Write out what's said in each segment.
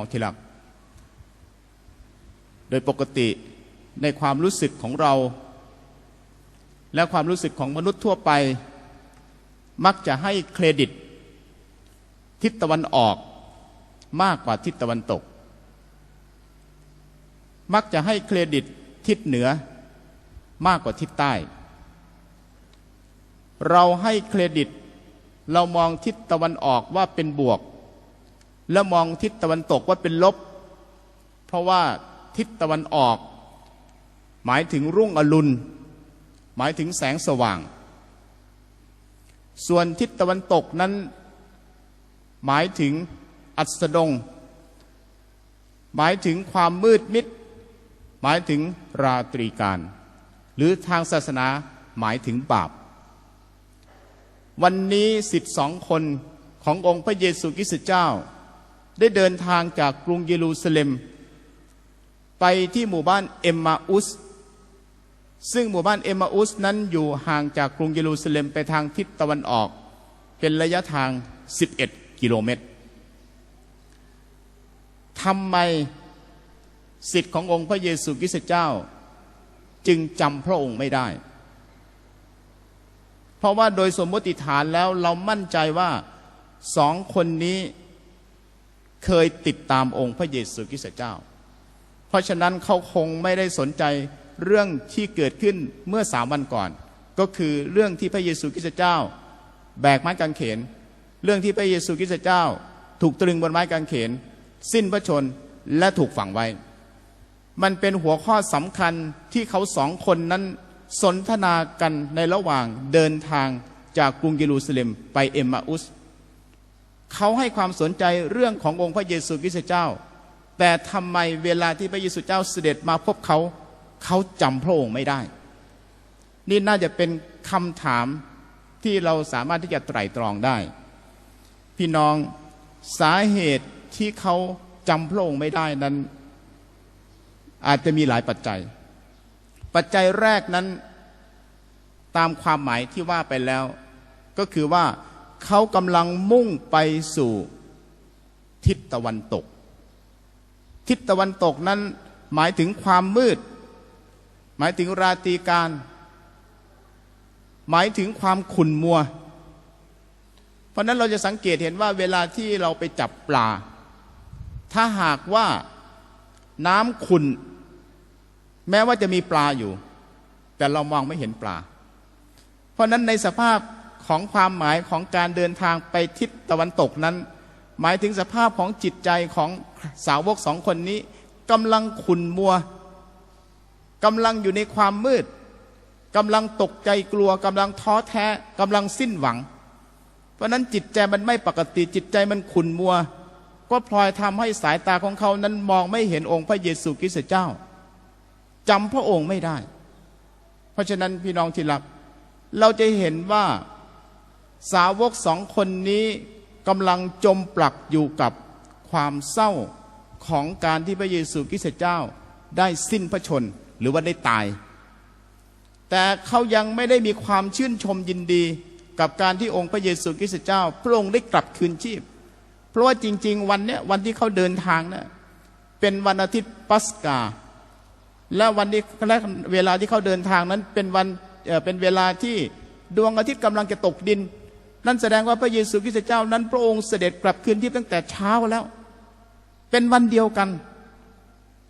น้องที่รัก โดยปกติในความรู้สึกของเรา และความรู้สึกของมนุษย์ทั่วไป มักจะให้เครดิต ทิศตะวันออกมากกว่าทิศตะวันตก มักจะให้เครดิตทิศเหนือมากกว่าทิศใต้ เราให้เครดิต เรามองทิศตะวันออกว่าเป็นบวก แล้วมองทิศตะวันตกว่าเป็นลบ เพราะว่าทิศตะวันออก หมายถึงรุ่งอรุณ หมายถึงแสงสว่าง ส่วนทิศตะวันตกนั้น หมายถึงอัสดง หมายถึงความมืดมิด หมายถึงราตรีการ หรือทางศาสนาหมายถึงบาป วันนี้สิทธิสองคนขององค์พระเยซูคริสต์เจ้า ได้เดินทางจากกรุงเยรูซาเล็ม ไปที่หมู่บ้านเอมมาอุส ซึ่งหมู่บ้านเอมมาอุสนั้นอยู่ห่างจากกรุงเยรูซาเล็มไปทางทิศตะวันออก เป็นระยะทาง 11 กิโลเมตรทำไมสิทธิ์ขององค์พระเยซูคริสต์เจ้า จึงจำพระองค์ไม่ได้ เพราะว่าโดยสมมติฐานแล้วเรามั่นใจว่าสองคนนี้ เคยติดตามองค์พระเยซูคริสต์เจ้า เพราะฉะนั้นเขาคงไม่ได้สนใจเรื่องที่เกิดขึ้นเมื่อสามวันก่อน ก็คือเรื่องที่พระเยซูคริสต์เจ้า แบกไม้กางเขน เรื่องที่พระเยซูคริสต์เจ้า ถูกตรึงบนไม้กางเขน สิ้นพระชนและถูกฝังไว้ มันเป็นหัวข้อสำคัญที่เขาสองคนนั้นสนทนากันในระหว่างเดินทางจากกรุงเยรูซาเล็มไปเอมมาอุส เขาให้ความสนใจเรื่องขององค์พระเยซูคริสต์เจ้า แต่ทำไมเวลาที่พระเยซูเจ้าเสด็จมาพบเขา เขาจำพระองค์ไม่ได้ นี่น่าจะเป็นคำถามที่เราสามารถที่จะไตร่ตรองได้ พี่น้องสาเหตุที่เขาจำพระองค์ไม่ได้นั้น อาจจะมีหลายปัจจัย ปัจจัยแรกนั้นตามความหมายที่ว่าไปแล้ว ก็คือว่า เขากำลังมุ่งไปสู่ทิศตะวันตก ทิศตะวันตกนั้นหมายถึงความมืด หมายถึงราตรีการ หมายถึงความขุ่นมัว เพราะนั้นเราจะสังเกตเห็นว่าเวลาที่เราไปจับปลา ถ้าหากว่าน้ำขุ่นแม้ว่าจะมีปลาอยู่ แต่เรามองไม่เห็นปลา เพราะนั้นในสภาพ ของความหมายของการเดินทางไปทิศตะวันตกนั้น หมายถึงสภาพของจิตใจของสาวกสองคนนี้กำลังขุนมัวกำลังอยู่ในความมืดกำลังตกใจกลัวกำลังท้อแท้กำลังสิ้นหวัง เพราะนั้นจิตใจมันไม่ปกติจิตใจมันขุนมัว ก็พลอยทำให้สายตาของเขานั้นมองไม่เห็นองค์พระเยซูคริสต์เจ้าจำพระองค์ไม่ได้ เพราะฉะนั้นพี่น้องที่รัก เราจะเห็นว่า สาวกสองคนนี้กำลังจมปลักอยู่กับความเศร้าของการที่พระเยซูคริสต์เจ้าได้สิ้นพระชนหรือว่าได้ตาย แต่เขายังไม่ได้มีความชื่นชมยินดีกับการที่องค์พระเยซูคริสต์เจ้า พระองค์ได้กลับคืนชีพ เพราะว่าจริง ๆ วันเนี้ยวันที่เขาเดินทางเนะ่ยเป็นวันอาทิตย์ปัสกา และวันที่และเวลาที่เขาเดินทางนั้นเป็นวันเเป็นเวลาที่ดวงอาทิตย์กำลังจะตกดิน นั่นแสดงว่าพระเยซูคริสต์เจ้านั้น พระองค์เสด็จกลับคืนที่ตั้งแต่เช้าแล้ว เป็นวันเดียวกัน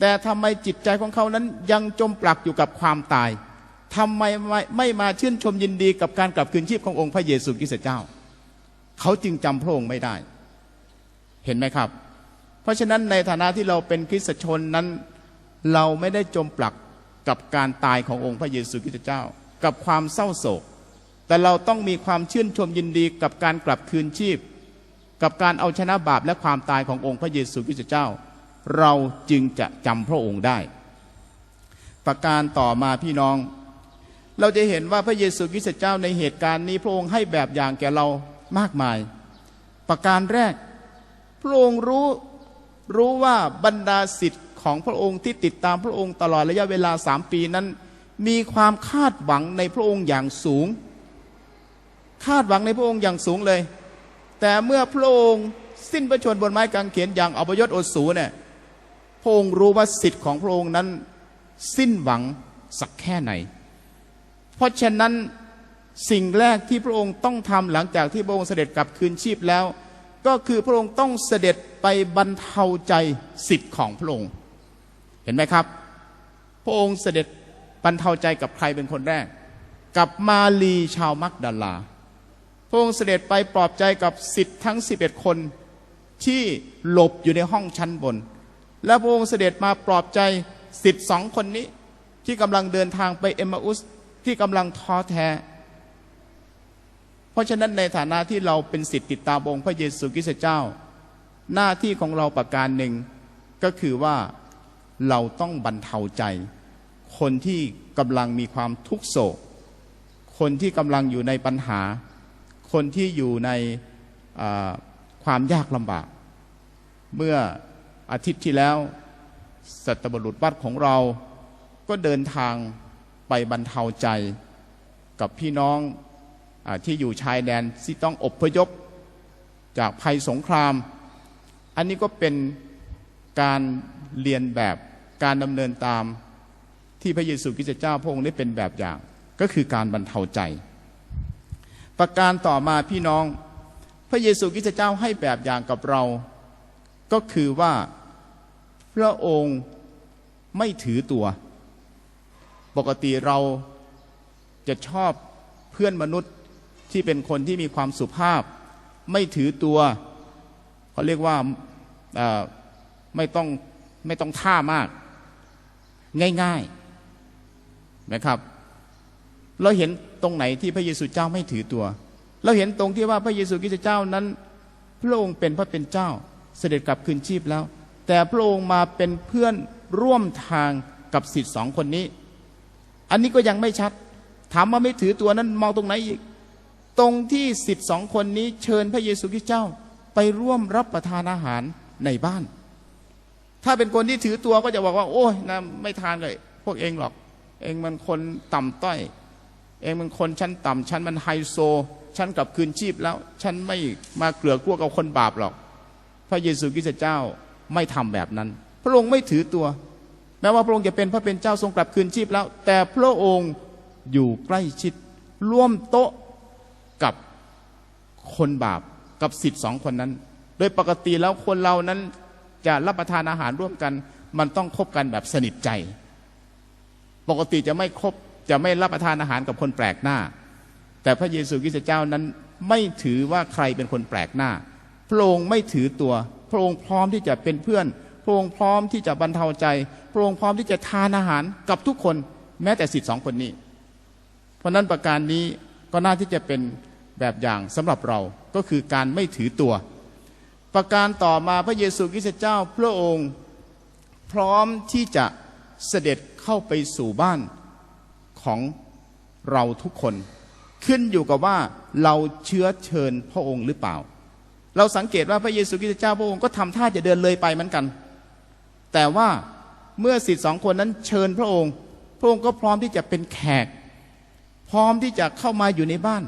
แต่ทำไมจิตใจของเขานั้นยังจมปลักอยู่กับความตายทำไมไม่มาชื่นชมยินดีกับการกลับคืนชีพขององค์พระเยซูคริสต์เจ้า เขาจึงจำพระองค์ไม่ได้ เห็นไหมครับ เพราะฉะนั้นในฐานะที่เราเป็นคริสตชนนั้น เราไม่ได้จมปลักกับการตายขององค์พระเยซูคริสต์เจ้า กับความเศร้าโศก แต่เราต้องมีความชื่นชมยินดีกับการกลับคืนชีพ กับการเอาชนะบาปและความตายขององค์พระเยซูคริสต์เจ้า เราจึงจะจำพระองค์ได้ ประการต่อมาพี่น้อง เราจะเห็นว่าพระเยซูคริสต์เจ้าในเหตุการณ์นี้พระองค์ให้แบบอย่างแก่เรามากมาย ประการแรก พระองค์รู้รู้ว่าบรรดาสิทธิ์ของพระองค์ที่ติดตามพระองค์ตลอดระยะเวลาสามปีนั้น มีความคาดหวังในพระองค์อย่างสูง คาดหวังในพระองค์อย่างสูงเลย แต่เมื่อพระองค์สิ้นพระชนบนไม้กางเขนอย่างอพยศโอสูเนี่ยพระองค์รู้ว่าสิทธิ์ของพระองค์นั้นสิ้นหวังสักแค่ไหน เพราะฉะนั้นสิ่งแรกที่พระองค์ต้องทำหลังจากที่พระองค์เสด็จกลับคืนชีพแล้ว ก็คือพระองค์ต้องเสด็จไปบรรเทาใจสิทธิ์ของพระองค์ เห็นไหมครับ พระองค์เสด็จบรรเทาใจกับใครเป็นคนแรก กับมาลีชาวมักดาลา พระองค์เสด็จไปปลอบใจกับสิทธิ์ทั้ง 11 คนที่หลบอยู่ในห้องชั้นบน และพระองค์เสด็จมาปลอบใจสิทธิ์สองคนนี้ ที่กำลังเดินทางไปเอมมาอุสที่กำลังท้อแท้ เพราะฉะนั้นในฐานะที่เราเป็นสิทธิ์ติดตามองค์พระเยซูคริสต์เจ้า หน้าที่ของเราประการหนึ่งก็คือว่าเราต้องบรรเทาใจ คนที่กำลังมีความทุกโศก คนที่กำลังอยู่ในปัญหา คนที่อยู่ในความยากลำบาก เมื่ออาทิตย์ที่แล้ว สัตบุรุษวัดของเราก็เดินทางไปบรรเทาใจ กับพี่น้องอที่อยู่ชายแดนที่ต้องอบพยพจากภัยสงคราม อันนี้ก็เป็นการเรียนแบบการดำเนินตามที่พระเยซูคริสต์เจ้าพระองค์ได้เป็นแบบอย่าง ก็คือการบรรเทาใจ ประการต่อมาพี่น้อง พระเยซูคริสต์เจ้าให้แบบอย่างกับเรา ก็คือว่าพระองค์ไม่ถือตัว ปกติเราจะชอบเพื่อนมนุษย์ที่เป็นคนที่มีความสุภาพ ไม่ถือตัวเขาเรียกว่าไม่ต้องไม่ต้องท่ามาก ง่ายๆนะครับ เราเห็นตรงไหนที่พระเยซูเจ้าไม่ถือตัว เราเห็นตรงที่ว่าพระเยซูคริสต์เจ้านั้น พระองค์เป็นพระเป็นเจ้า เสด็จกลับคืนชีพแล้ว แต่พระองค์มาเป็นเพื่อนร่วมทางกับสิทธิ์สองคนนี้ อันนี้ก็ยังไม่ชัด ถามว่าไม่ถือตัวนั้นมองตรงไหนอีก ตรงที่สิทธิ์สองคนนี้เชิญพระเยซูคริสต์เจ้าไปร่วมรับประทานอาหารในบ้าน ถ้าเป็นคนที่ถือตัวก็จะบอกว่า โอ้ยนะไม่ทานเลย พวกเองหรอก เองมันคนต่ำต้อย เองมันคนชั้นต่ำชั้นมันไฮโซฉันกลับคืนชีพแล้วฉันไม่มาเกลือกลัวกับคนบาปหรอก พระเยซูคริสต์เจ้าไม่ทำแบบนั้น พระองค์ไม่ถือตัว แม้ว่าพระองค์จะเป็นพระเป็นเจ้าทรงกลับคืนชีพแล้ว แต่พระองค์อยู่ใกล้ชิด ร่วมโต๊ะกับคนบาปกับสิทธิ์สองคนนั้น โดยปกติแล้วคนเรานั้นจะรับประทานอาหารร่วมกัน มันต้องคบกันแบบสนิทใจ ปกติจะไม่คบ จะไม่รับประทานอาหารกับคนแปลกหน้า แต่พระเยซูคริสต์เจ้านั้นไม่ถือว่าใครเป็นคนแปลกหน้า พระองค์ไม่ถือตัว พระองค์พร้อมที่จะเป็นเพื่อน พระองค์พร้อมที่จะบรรเทาใจ พระองค์พร้อมที่จะทานอาหารกับทุกคนแม้แต่สิทธิสองคนนี้ เพราะนั้นประการนี้ก็น่าที่จะเป็นแบบอย่างสำหรับเราก็คือการไม่ถือตัว ประการต่อมาพระเยซูคริสต์เจ้า พระองค์พร้อมที่จะเสด็จเข้าไปสู่บ้าน ของเราทุกคน ขึ้นอยู่กับว่าเราเชื้อเชิญพระองค์หรือเปล่า เราสังเกตว่าพระเยซูคริสต์เจ้าพระองค์ก็ทำท่าจะเดินเลยไปเหมือนกัน แต่ว่าเมื่อสิทธิ์สองคนนั้นเชิญพระองค์ พระองค์ก็พร้อมที่จะเป็นแขก พร้อมที่จะเข้ามาอยู่ในบ้าน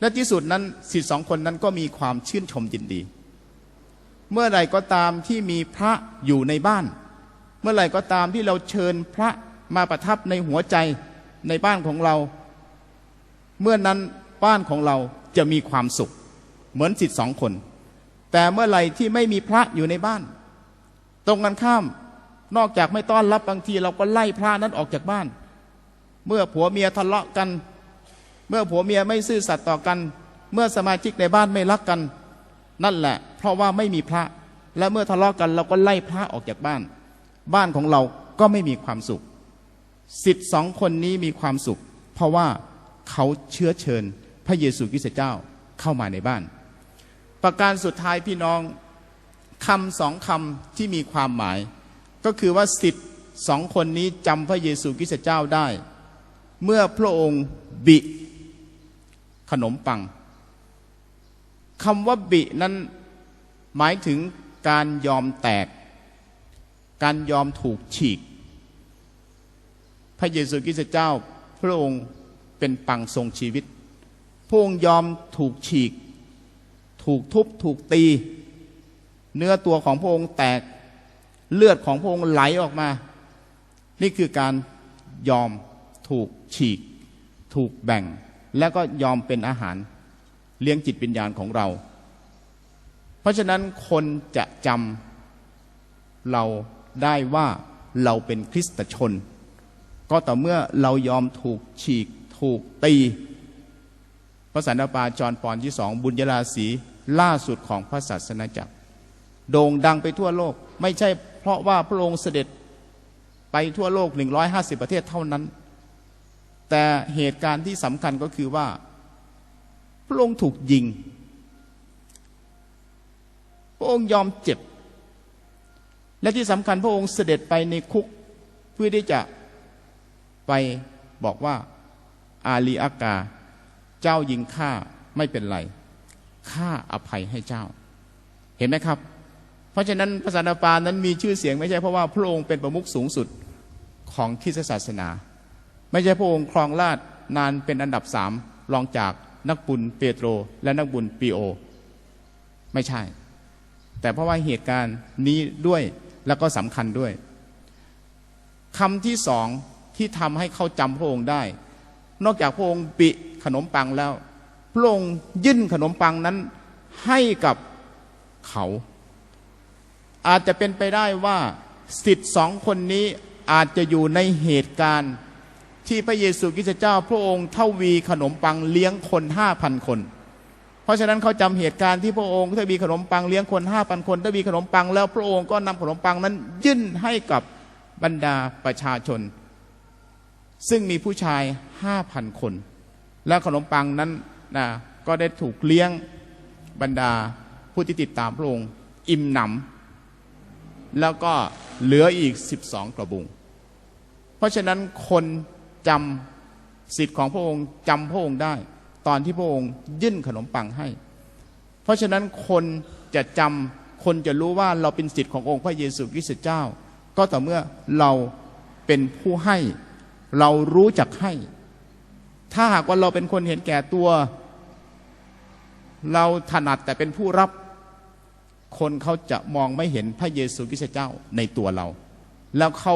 และที่สุดนั้นสิทธิ์สองคนนั้นก็มีความชื่นชมยินดี เมื่อไหร่ก็ตามที่มีพระอยู่ในบ้าน เมื่อไหร่ก็ตามที่เราเชิญพระ มาประทับในหัวใจในบ้านของเรา เมื่อนั้นบ้านของเราจะมีความสุข เหมือนสิทธิสองคน แต่เมื่อไหร่ที่ไม่มีพระอยู่ในบ้าน ตรงกันข้ามนอกจากไม่ต้อนรับบางทีเราก็ไล่พระนั้นออกจากบ้าน เมื่อผัวเมียทะเลาะกัน เมื่อผัวเมียไม่ซื่อสัตย์ต่อกัน เมื่อสมาชิกในบ้านไม่รักกัน นั่นแหละ เพราะว่าไม่มีพระและเมื่อทะเลาะกันเราก็ไล่พระออกจากบ้าน บ้านของเราก็ไม่มีความสุข สิทธิ์สองคนนี้มีความสุข เพราะว่าเขาเชื้อเชิญ พระเยซูคริสต์เจ้าเข้ามาในบ้าน ประการสุดท้ายพี่น้องคำสองคำที่มีความหมาย ก็คือว่าสิทธิ์สองคนนี้จำพระเยซูคริสต์เจ้าได้ เมื่อพระองค์บิขนมปังคำว่าบินั้นหมายถึงการยอมแตก การยอมถูกฉีก ระเยซูคริสต์เจ้า พระองค์เป็นปังทรงชีวิต พระองค์ยอมถูกฉีก ถูกทุบถูกตี เนื้อตัวของพระองค์แตกเลือดของพระองค์ไหลออกมา นี่คือการยอมถูกฉีก ถูกแบ่ง แล้วก็ยอมเป็นอาหารเลี้ยงจิตวิญญาณของเรา เพราะฉะนั้นคนจะจำเราได้ว่าเราเป็นคริสตชน ก็ต่อเมื่อเรายอมถูกฉีกถูกตีพระสันตะปาจรปอนที่สองบุญยราศีล่าสุดของพระศาสนาจักร โด่งดังไปทั่วโลก ไม่ใช่เพราะว่าพระองค์เสด็จไปทั่วโลก 150 ประเทศเท่านั้น แต่เหตุการณ์ที่สำคัญก็คือว่า พระองค์ถูกยิง พระองค์ยอมเจ็บ และที่สำคัญพระองค์เสด็จไปในคุกเพื่อที่จะ ไปบอกว่าอาลีอากา เจ้ายิงข้าไม่เป็นไรข้าอภัยให้เจ้า เห็นไหมครับ เพราะฉะนั้นพระสันตะปานั้นมีชื่อเสียงไม่ใช่เพราะว่าพระองค์เป็นประมุขสูงสุดของคริสตศาสนา ไม่ใช่พระองค์ครองราชนานเป็นอันดับสามรองจากนักบุญเปโตร และนักบุญปีโอ ไม่ใช่ แต่เพราะว่าเหตุการณ์นี้ด้วยแล้วก็สำคัญด้วยคำที่สอง ที่ทำให้เขาจำพระองค์ได้ นอกจากพระองค์ปิขนมปังแล้ว พระองค์ยื่นขนมปังนั้นให้กับเขา อาจจะเป็นไปได้ว่าสิทธิ์สองคนนี้อาจจะอยู่ในเหตุการณ์ ที่พระเยซูคริสต์เจ้า พระองค์เท่าวีขนมปังเลี้ยงคนห้าพันคน เพราะฉะนั้นเขาจำเหตุการณ์ที่พระองค์ทวีขนมปังเลี้ยงคนห้าพันคนทวีขนมปังแล้วพระองค์ก็นำขนมปังนั้นยื่นให้กับบรรดาประชาชน ซึ่งมีผู้ชายห้าพันคน และขนมปังนั้นนะก็ได้ถูกเลี้ยงบรรดาผู้ที่ติดตามพระองค์อิ่มหนำแล้วก็เหลืออีก 12 กระบุง เพราะฉะนั้นคนจำสิทธิ์ของพระองค์จำพระองค์ได้ ตอนที่พระองค์ยื่นขนมปังให้ เพราะฉะนั้นคนจะจำคนจะรู้ว่าเราเป็นสิทธิ์ขององค์พระเยซูคริสต์เจ้า ก็ต่อเมื่อเราเป็นผู้ให้ เรารู้จักให้ ถ้าหากว่าเราเป็นคนเห็นแก่ตัว เราถนัดแต่เป็นผู้รับ คนเขาจะมองไม่เห็นพระเยซูคริสต์เจ้าในตัวเรา แล้วเขา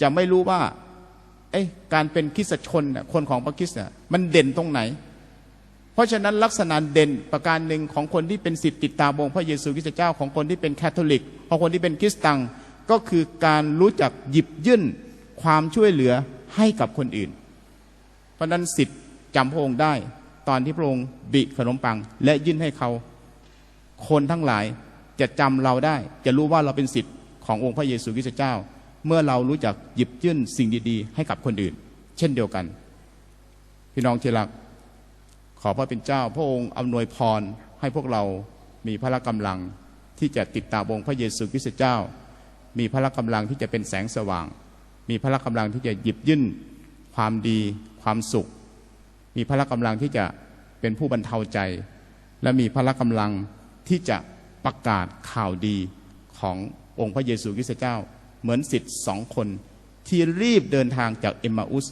จะไม่รู้ว่าเอ๊ะการเป็นคริสตชนเนี่ยคนของพระคริสต์เนี่ยมันเด่นตรงไหน เพราะฉะนั้นลักษณะเด่นประการหนึ่งของคนที่เป็นสิทธิติดตามองพระเยซูคริสต์เจ้าของคนที่เป็นแคทอลิกของคนที่เป็นคริสตังก็คือการรู้จักหยิบยื่น ความช่วยเหลือให้กับคนอื่น เพราะนั้นสิทธิ์จำพระองค์ได้ ตอนที่พระองค์บิขนมปัง และยื่นให้เขา คนทั้งหลายจะจำเราได้ จะรู้ว่าเราเป็นสิทธิ์ขององค์พระเยซูคริสต์เจ้า เมื่อเรารู้จักหยิบยื่นสิ่งดีๆ ให้กับคนอื่น เช่นเดียวกัน พี่น้องที่รัก ขอพระเป็นเจ้า พระองค์อำนวยพรให้พวกเรามีพละกำลังที่จะติดตามองค์พระเยซูคริสต์เจ้า มีพละกำลังที่จะเป็นแสงสว่าง มีพละกำลังที่จะหยิบยื่นความดีความสุข มีพละกำลังที่จะเป็นผู้บรรเทาใจ และมีพละกำลังที่จะประกาศข่าวดีขององค์พระเยซูคริสต์เจ้า เหมือนสิทธิ์สองคน ที่รีบเดินทางจากเอมมาอุส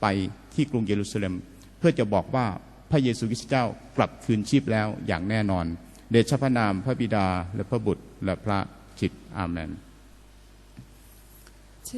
ไปที่กรุงเยรูซาเล็ม เพื่อจะบอกว่าพระเยซูคริสต์เจ้ากลับคืนชีพแล้วอย่างแน่นอน เดชพระนามพระบิดาและพระบุตรและพระจิตอาเมน เ